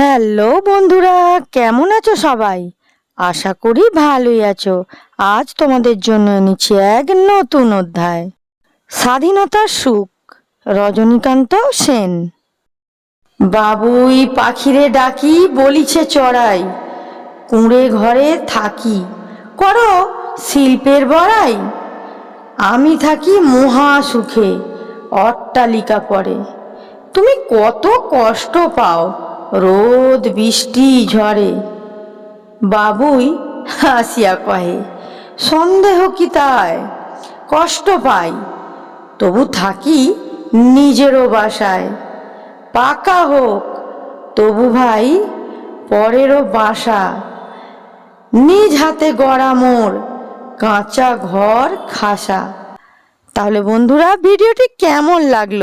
Hello বন্ধুরা, কেমন আছো সবাই? আশা করি ভালোই আছো। আজ তোমাদের জন্য এনেছি এক নতুন অধ্যায়। স্বাধীনতার সুখ, রজনীকান্ত সেন। বাবুই পাখিরে ডাকি, বলিছে চড়াই। কুঁড়ে ঘরে থাকি, করো শিল্পের বড়াই। আমি থাকি মহা সুখে, অট্টালিকা পরে। তুমি কত কষ্ট পাও রোদ বৃষ্টি ঝড়ে। বাবুই হাসিয়া কহে, সন্দেহ কি তাই? কষ্ট পাই। তবু থাকি নিজেরও বাসায়। পাকা হোক, তবু ভাই পরেরও বাসা। নিজ হাতে গড়া মোর, কাঁচা ঘর খাসা। তাহলে বন্ধুরা, ভিডিওটি কেমন লাগল?